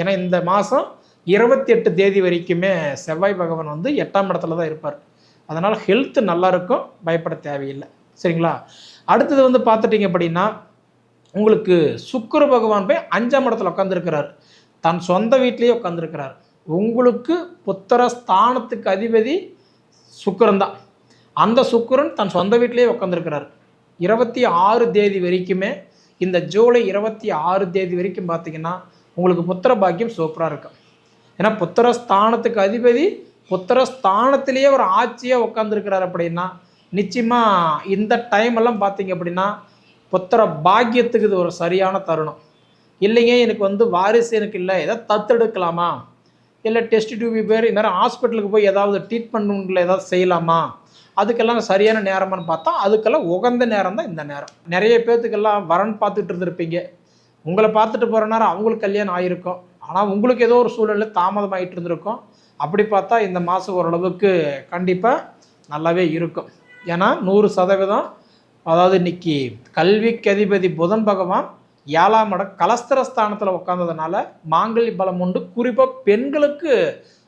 ஏன்னா இந்த மாதம் இருபத்தி எட்டு தேதி வரைக்குமே செவ்வாய் பகவான் வந்து எட்டாம் இடத்துல தான் இருப்பார். அதனால் ஹெல்த் நல்லா இருக்கும் பயப்பட தேவையில்லை. சரிங்களா? அடுத்தது வந்து பார்த்துட்டிங்க அப்படின்னா உங்களுக்கு சுக்கர பகவான் போய் அஞ்சாம் இடத்துல உட்காந்துருக்கிறார் தன் சொந்த வீட்லேயே உட்காந்துருக்கிறார் உங்களுக்கு புத்திர ஸ்தானத்துக்கு அதிபதி சுக்கரன் தான். அந்த சுக்கிரன் தன் சொந்த வீட்டிலேயே உட்காந்துருக்கிறார் இருபத்தி ஆறு தேதி வரைக்குமே இந்த ஜூலை இருபத்தி ஆறு தேதி வரைக்கும் பார்த்தீங்கன்னா உங்களுக்கு புத்திர பாக்கியம் சூப்பராக இருக்கும். ஏன்னா புத்திர ஸ்தானத்துக்கு அதிபதி புத்திர ஸ்தானத்திலேயே ஒரு ஆட்சியாக உட்காந்துருக்கிறார் அப்படின்னா நிச்சயமாக இந்த டைம் எல்லாம் பார்த்தீங்க அப்படின்னா புத்திர பாக்கியத்துக்கு இது ஒரு சரியான தருணம். இல்லைங்க எனக்கு வந்து வாரிசு எனக்கு இல்லை ஏதாவது தத்தெடுக்கலாமா இல்லை டெஸ்ட் டியூபி பேர் இந்த மாதிரி ஹாஸ்பிட்டலுக்கு போய் ஏதாவது ட்ரீட்மெண்ட்ல ஏதாவது செய்யலாமா? அதுக்கெல்லாம் சரியான நேரமான்னு பார்த்தா அதுக்கெல்லாம் உகந்த நேரம் தான் இந்த நேரம். நிறைய பேர்த்துக்கெல்லாம் வரன் பார்த்துட்டு இருந்திருப்பீங்க. உங்களை பார்த்துட்டு போகிற நேரம் அவங்களுக்கு கல்யாணம் ஆகிருக்கும் ஆனால் உங்களுக்கு ஏதோ ஒரு சூழலில் தாமதமாகிட்டு இருந்திருக்கும். அப்படி பார்த்தா இந்த மாதம் ஓரளவுக்கு கண்டிப்பாக நல்லாவே இருக்கும். ஏன்னா நூறு சதவீதம் அதாவது இன்னைக்கு கல்விக்கு அதிபதி புதன் பகவான் ஏழாம் இடம் கலஸ்திரஸ்தானத்தில் உட்காந்ததுனால மாங்கல்ய பலம் உண்டு. குறிப்பாக பெண்களுக்கு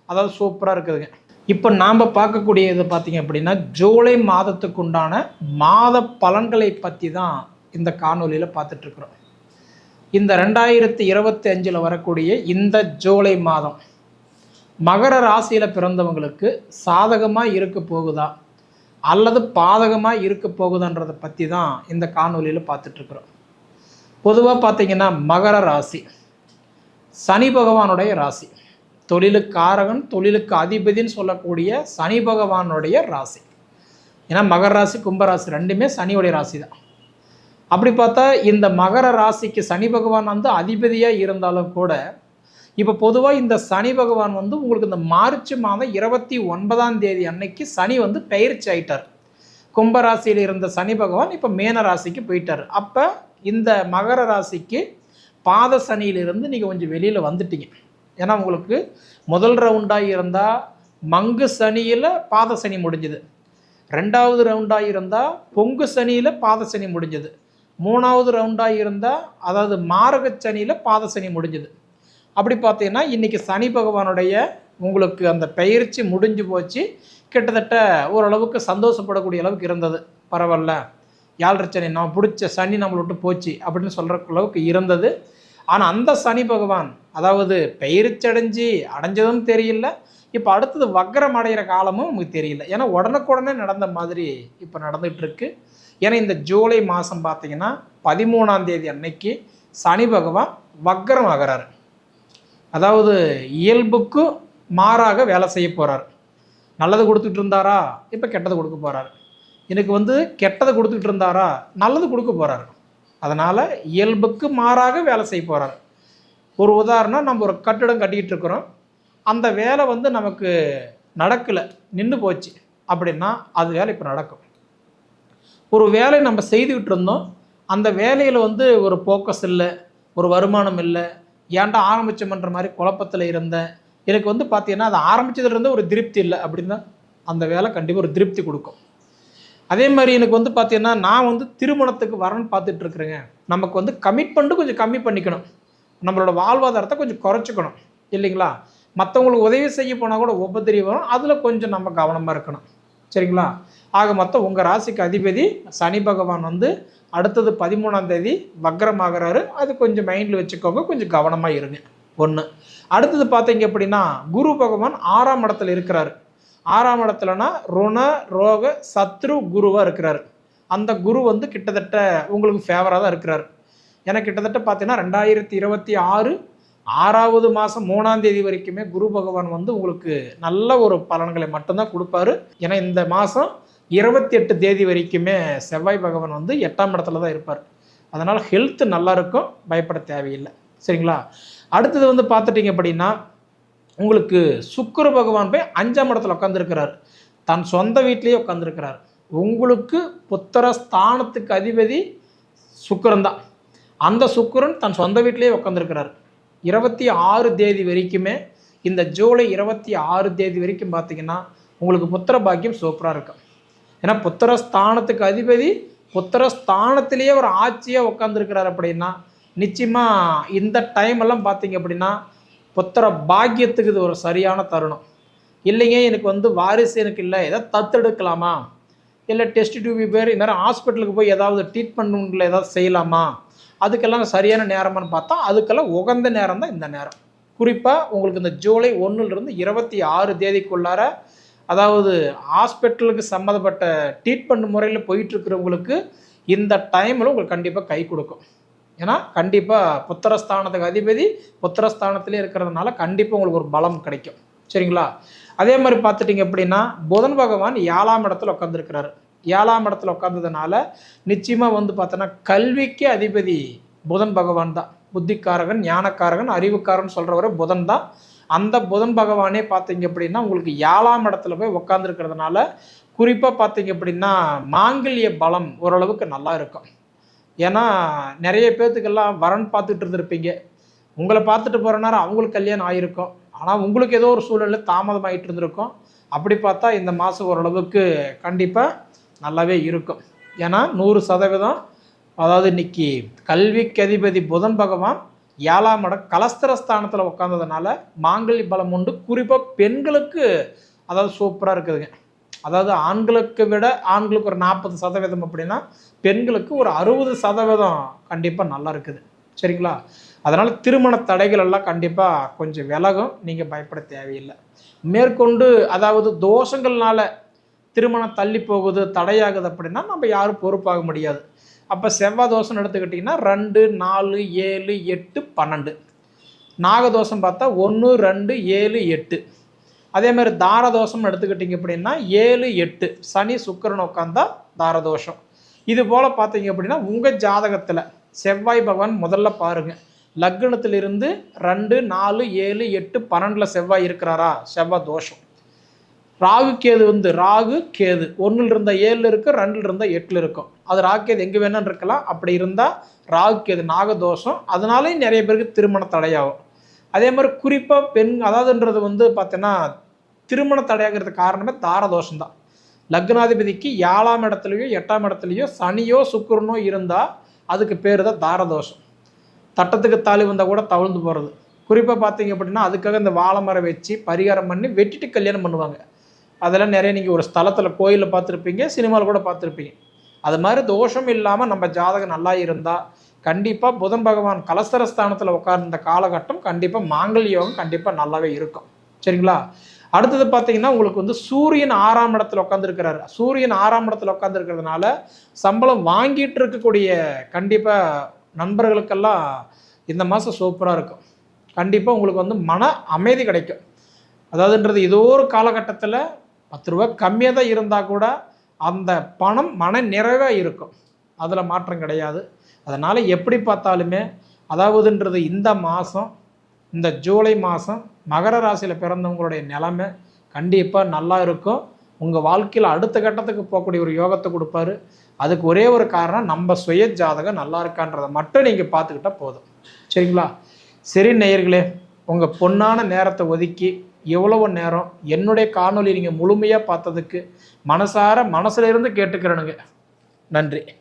அதாவது சூப்பராக இருக்குதுங்க. இப்போ நாம் பார்க்கக்கூடிய இது பார்த்திங்க அப்படின்னா ஜூலை மாதத்துக்கு உண்டான மாத பலன்களை பற்றி தான் இந்த காணொலியில் பார்த்துட்ருக்குறோம் இந்த ரெண்டாயிரத்தி இருபத்தி அஞ்சில் வரக்கூடிய இந்த ஜூலை மாதம் மகர ராசியில் பிறந்தவங்களுக்கு சாதகமாக இருக்க போகுதா? அல்லது பாதகமாக இருக்க போகுதான்றதை பற்றி தான் இந்த காணொலியில் பார்த்துட்ருக்குறோம். பொதுவாக பார்த்தீங்கன்னா மகர ராசி சனி பகவானுடைய ராசி தொழிலுக்கு காரகன் தொழிலுக்கு அதிபதின்னு சொல்லக்கூடிய சனி பகவானுடைய ராசி. ஏன்னா மகர ராசி கும்பராசி ரெண்டுமே சனியுடைய ராசி தான் அப்படி பார்த்தா இந்த மகர ராசிக்கு சனி பகவான் வந்து அதிபதியாக இருந்தாலும் கூட இப்போ பொதுவாக இந்த சனி பகவான் வந்து உங்களுக்கு இந்த மார்ச் மாதம் இருபத்தி ஒன்பதாம் தேதி அன்னைக்கு சனி வந்து பயிற்சி ஆயிட்டார். கும்பராசியில் இருந்த சனி பகவான் இப்போ மேன ராசிக்கு போயிட்டார். அப்போ இந்த மகர ராசிக்கு பாத சனியிலிருந்து நீங்கள் கொஞ்சம் வெளியில் வந்துட்டீங்க. ஏன்னா உங்களுக்கு முதல் ரவுண்டாக இருந்தால் மங்கு சனியில் பாத சனி முடிஞ்சுது. ரெண்டாவது ரவுண்டாக இருந்தால் பொங்கு சனியில் பாத சனி முடிஞ்சது. மூணாவது ரவுண்டாக இருந்தால் அதாவது மாரக சனியில் பாத சனி முடிஞ்சது. அப்படி பார்த்தீங்கன்னா இன்றைக்கி சனி பகவானுடைய உங்களுக்கு அந்த பயிற்சி முடிஞ்சு போச்சு. கிட்டத்தட்ட ஓரளவுக்கு சந்தோஷப்படக்கூடிய அளவுக்கு இருந்தது. பரவாயில்ல. யாழ்ரை சனி நம்ம பிடிச்ச சனி நம்மளை விட்டு போச்சு அப்படின்னு சொல்கிற அளவுக்கு இருந்தது. ஆனால் அந்த சனி பகவான் அதாவது பயிற்சடைஞ்சு அடைஞ்சதும் தெரியல. இப்போ அடுத்தது வக்கரம் அடைகிற காலமும் நமக்கு தெரியல. ஏன்னா உடனுக்குடனே நடந்த மாதிரி இப்போ நடந்துகிட்ருக்கு ஏன்னா இந்த ஜூலை மாதம் பார்த்தீங்கன்னா பதிமூணாம் தேதி அன்னைக்கு சனி பகவான் வக்கரம் ஆகிறாரு. அதாவது இயல்புக்கு மாறாக வேலை செய்ய போகிறார் நல்லது கொடுத்துட்டு இருந்தாரா? இப்போ கெட்டது கொடுக்க போகிறாரு எனக்கு வந்து கெட்டதை கொடுத்துட்டு இருந்தாரா? நல்லது கொடுக்க போகிறாரு அதனால் இயல்புக்கு மாறாக வேலை செய்ய போகிறார் ஒரு உதாரணம் நம்ம ஒரு கட்டிடம் கட்டிக்கிட்டு இருக்கிறோம். அந்த வேலை வந்து நமக்கு நடக்கலை நின்று போச்சு அப்படின்னா அது வேலை இப்போ நடக்கும். ஒரு வேலை நம்ம செய்துக்கிட்டு இருந்தோம் அந்த வேலையில் வந்து ஒரு ஃபோக்கஸ் இல்லை ஒரு வருமானம் இல்லை. ஏன்டா ஆரம்பிச்சோம்ன்ற மாதிரி குழப்பத்தில் இருந்தேன் எனக்கு வந்து பார்த்தீங்கன்னா அது ஆரம்பித்ததுலேருந்து ஒரு திருப்தி இல்லை அப்படின்னா அந்த வேலை கண்டிப்பாக ஒரு திருப்தி கொடுக்கும். அதே மாதிரி எனக்கு வந்து பார்த்தீங்கன்னா நான் வந்து திருமணத்துக்கு வரேன்னு பார்த்துட்டு இருக்கிறேங்க. நமக்கு வந்து கமிட்மெண்ட்டு கொஞ்சம் கம்மி பண்ணிக்கணும். நம்மளோட வாழ்வாதாரத்தை கொஞ்சம் குறைச்சிக்கணும். இல்லைங்களா? மற்றவங்களுக்கு உதவி செய்ய போனால் கூட உபத்திரி வரும். அதில் கொஞ்சம் நம்ம கவனமாக இருக்கணும். சரிங்களா? ஆக மொத்தம் உங்கள் ராசிக்கு அதிபதி சனி பகவான் வந்து அடுத்தது பதிமூணாம் தேதி வக்ரமாகிறாரு. அது கொஞ்சம் மைண்டில் வச்சுக்கோங்க. கொஞ்சம் கவனமாக இருங்க. ஒன்று அடுத்தது பார்த்தீங்க அப்படின்னா குரு பகவான் ஆறாம் இடத்துல இருக்கிறாரு. ஆறாம் இடத்துலனா ருண ரோக சத்ரு குருவாக இருக்கிறாரு. அந்த குரு வந்து கிட்டத்தட்ட உங்களுக்கு ஃபேவராக தான் இருக்கிறாரு. ஏன்னா கிட்டத்தட்ட பார்த்தீங்கன்னா ரெண்டாயிரத்தி இருபத்தி ஆறு ஆறாவது மாதம் மூணாம் தேதி வரைக்குமே குரு பகவான் வந்து உங்களுக்கு நல்ல ஒரு பலன்களை மட்டும்தான் கொடுப்பாரு. ஏன்னா இந்த மாதம் இருபத்தி எட்டு தேதி வரைக்குமே செவ்வாய் பகவான் வந்து எட்டாம் இடத்துல தான் இருப்பார். அதனால் ஹெல்த் நல்லா இருக்கும் பயப்பட தேவையில்லை. சரிங்களா? அடுத்தது வந்து பார்த்துட்டிங்க அப்படின்னா உங்களுக்கு சுக்கர பகவான் போய் அஞ்சாம் இடத்துல உட்காந்துருக்கிறார் தன் சொந்த வீட்லேயே உட்காந்துருக்கிறார் உங்களுக்கு புத்திர ஸ்தானத்துக்கு அதிபதி சுக்கரன் தான். அந்த சுக்கரன் தன் சொந்த வீட்டிலேயே உட்காந்துருக்கிறார் இருபத்தி ஆறு தேதி வரைக்குமே இந்த ஜூலை இருபத்தி ஆறு தேதி வரைக்கும் பார்த்தீங்கன்னா உங்களுக்கு புத்திர பாக்கியம் சூப்பராக இருக்கும். ஏன்னா புத்திர ஸ்தானத்துக்கு அதிபதி புத்திர ஸ்தானத்திலேயே ஒரு ஆட்சியாக உட்காந்துருக்கிறார் அப்படின்னா நிச்சயமாக இந்த டைம் எல்லாம் பார்த்தீங்க அப்படின்னா புத்திர பாக்கியத்துக்கு இது ஒரு சரியான தருணம். இல்லைங்க எனக்கு வந்து வாரிசு எனக்கு இல்லை ஏதாவது தத்தெடுக்கலாமா இல்லை டெஸ்ட் டியூபி பேர் இந்த மாதிரி ஹாஸ்பிட்டலுக்கு போய் ஏதாவது ட்ரீட்மெண்ட்ல ஏதாவது செய்யலாமா? அதுக்கெல்லாம் சரியான நேரமான்னு பார்த்தா அதுக்கெல்லாம் உகந்த நேரம் தான் இந்த நேரம். குறிப்பாக உங்களுக்கு இந்த ஜூலை ஒன்றுலேருந்து இருபத்தி ஆறு தேதிக்குள்ளார அதாவது ஹாஸ்பிட்டலுக்கு சம்மந்தப்பட்ட ட்ரீட்மெண்ட் முறையில் போயிட்டுருக்கிறவங்களுக்கு இந்த டைமில் உங்களுக்கு கண்டிப்பாக கை கொடுக்கும். ஏன்னா கண்டிப்பாக புத்திரஸ்தானத்துக்கு அதிபதி புத்திரஸ்தானத்திலே இருக்கிறதுனால கண்டிப்பாக உங்களுக்கு ஒரு பலம் கிடைக்கும். சரிங்களா? அதே மாதிரி பார்த்துட்டிங்க அப்படின்னா புதன் பகவான் ஏழாம் இடத்துல உட்காந்துருக்கிறாரு ஏழாம் இடத்துல உட்காந்ததுனால நிச்சயமாக வந்து பார்த்தோன்னா கல்விக்கு அதிபதி புதன் பகவான் தான். புத்திக்காரகன் ஞானக்காரகன் அறிவுக்காரன் சொல்கிறவரை புதன் தான். அந்த புதன் பகவானே பார்த்தீங்க அப்படின்னா உங்களுக்கு ஏழாம் இடத்துல போய் உட்காந்துருக்கிறதுனால குறிப்பாக பார்த்தீங்க அப்படின்னா மாங்கல்ய பலம் ஓரளவுக்கு நல்லா இருக்கும். ஏன்னா நிறைய பேர்த்துக்கெல்லாம் வரன் பார்த்துட்டு இருந்திருப்பீங்க. உங்களை பார்த்துட்டு போகிற நேரம் அவங்களுக்கு கல்யாணம் ஆகிருக்கும் ஆனால் உங்களுக்கு ஏதோ ஒரு சூழலில் தாமதம் ஆகிட்டு இருந்திருக்கும். அப்படி பார்த்தா இந்த மாதம் ஓரளவுக்கு கண்டிப்பாக நல்லாவே இருக்கும். ஏன்னா நூறு சதவீதம் அதாவது இன்னைக்கு கல்விக்கு அதிபதி புதன் பகவான் ஏழாம் இடம் கலஸ்திரஸ்தானத்தில் உட்காந்ததுனால மாங்கல்ய பலம் உண்டு. குறிப்பாக பெண்களுக்கு அதாவது சூப்பராக இருக்குதுங்க. அதாவது ஆண்களுக்கு விட ஆண்களுக்கு ஒரு நாற்பது சதவீதம் அப்படின்னா பெண்களுக்கு ஒரு அறுபது சதவீதம் கண்டிப்பாக நல்லா இருக்குது. சரிங்களா? அதனால் திருமண தடைகள் எல்லாம் கண்டிப்பாக கொஞ்சம் விலகும். நீங்கள் பயப்பட தேவையில்லை. மேற்கொண்டு அதாவது தோஷங்கள்னால திருமணம் தள்ளி போகுது தடையாகுது அப்படின்னா நம்ம யாரும் பொறுப்பாக முடியாது. அப்போ செவ்வாய் தோஷம் எடுத்துக்கிட்டிங்கன்னா ரெண்டு நாலு ஏழு எட்டு பன்னெண்டு. நாகதோஷம் பார்த்தா ஒன்று ரெண்டு ஏழு எட்டு. அதே மாதிரி தாரதோஷம் எடுத்துக்கிட்டிங்க அப்படின்னா ஏழு எட்டு. சனி சுக்கரன் உட்காந்தா தாரதோஷம் இது போல் பார்த்தீங்க அப்படின்னா உங்கள் ஜாதகத்தில் செவ்வாய் பகவான் முதல்ல பாருங்கள் லக்னத்திலிருந்து ரெண்டு நாலு ஏழு எட்டு பன்னெண்டில் செவ்வாய் இருக்கிறாரா? செவ்வாய் தோஷம். ராகு கேது வந்து ராகு கேது. ஒன்றில் இருந்த ஏழில் இருக்கும் ரெண்டில் இருந்தால் எட்டில் இருக்கும். அது ராகு கேது எங்கே வேணும்னு இருக்கலாம். அப்படி இருந்தால் ராகு கேது நாகதோஷம். அதனாலேயும் நிறைய பேருக்கு திருமண தடையாகும். அதே மாதிரி குறிப்பாக பெண் அதாவதுன்றது வந்து பார்த்தீங்கன்னா திருமண தடையாகிறதுக்கு காரணமே தாரதோஷம் தான். லக்னாதிபதிக்கு ஏழாம் இடத்துலையோ எட்டாம் இடத்துலையோ சனியோ சுக்கரனோ இருந்தால் அதுக்கு பேர் தான் தாரதோஷம். தட்டத்துக்கு தாலி வந்தால் கூட தவிழ்ந்து போகிறது குறிப்பாக பார்த்தீங்க அப்படின்னா அதுக்காக இந்த வாழை மரம் வச்சு பரிகாரம் பண்ணி வெட்டிட்டு கல்யாணம் பண்ணுவாங்க. அதெல்லாம் நிறைய நீங்கள் ஒரு ஸ்தலத்தில் கோயிலில் பார்த்துருப்பீங்க சினிமாவில் கூட பார்த்துருப்பீங்க. அது மாதிரி தோஷம் இல்லாமல் நம்ம ஜாதகம் நல்லா இருந்தால் கண்டிப்பாக புதன் பகவான் கலசரஸ்தானத்தில் உட்கார்ந்த காலகட்டம் கண்டிப்பாக மாங்கல்ய யோகம் கண்டிப்பாக நல்லாவே இருக்கும். சரிங்களா? அடுத்தது பார்த்தீங்கன்னா உங்களுக்கு வந்து சூரியன் ஆறாம் இடத்துல உட்காந்துருக்கிறாரு சூரியன் ஆறாம் இடத்துல உட்காந்துருக்கிறதுனால சம்பளம் வாங்கிட்டு இருக்கக்கூடிய கண்டிப்பாக நண்பர்களுக்கெல்லாம் இந்த மாதம் சூப்பராக இருக்கும். கண்டிப்பாக உங்களுக்கு வந்து மன அமைதி கிடைக்கும். அதாவதுன்றது ஏதோ ஒரு காலகட்டத்தில் பத்து ரூபா கம்மியாக தான் இருந்தால் கூட அந்த பணம் மன நிறைவாக இருக்கும். அதில் மாற்றம் கிடையாது. அதனால் எப்படி பார்த்தாலுமே அதாவதுன்றது இந்த மாதம் இந்த ஜூலை மாதம் மகர ராசியில் பிறந்தவங்களுடைய நிலைமை கண்டிப்பாக நல்லா இருக்கும். உங்கள் வாழ்க்கையில் அடுத்த கட்டத்துக்கு போகக்கூடிய ஒரு யோகத்தை கொடுப்பாரு. அதுக்கு ஒரே ஒரு காரணம் நம்ம சுய ஜாதகம் நல்லா இருக்கான்றதை மட்டும் நீங்கள் பார்த்துக்கிட்டா போதும். சரிங்களா? சரி நேயர்களே உங்கள் பொன்னான நேரத்தை ஒதுக்கி எவ்வளவு நேரம் என்னுடைய காணொலி நீங்கள் முழுமையாக பார்த்ததுக்கு மனசார மனசுல இருந்து கேட்டுக்கிறனுங்க. நன்றி.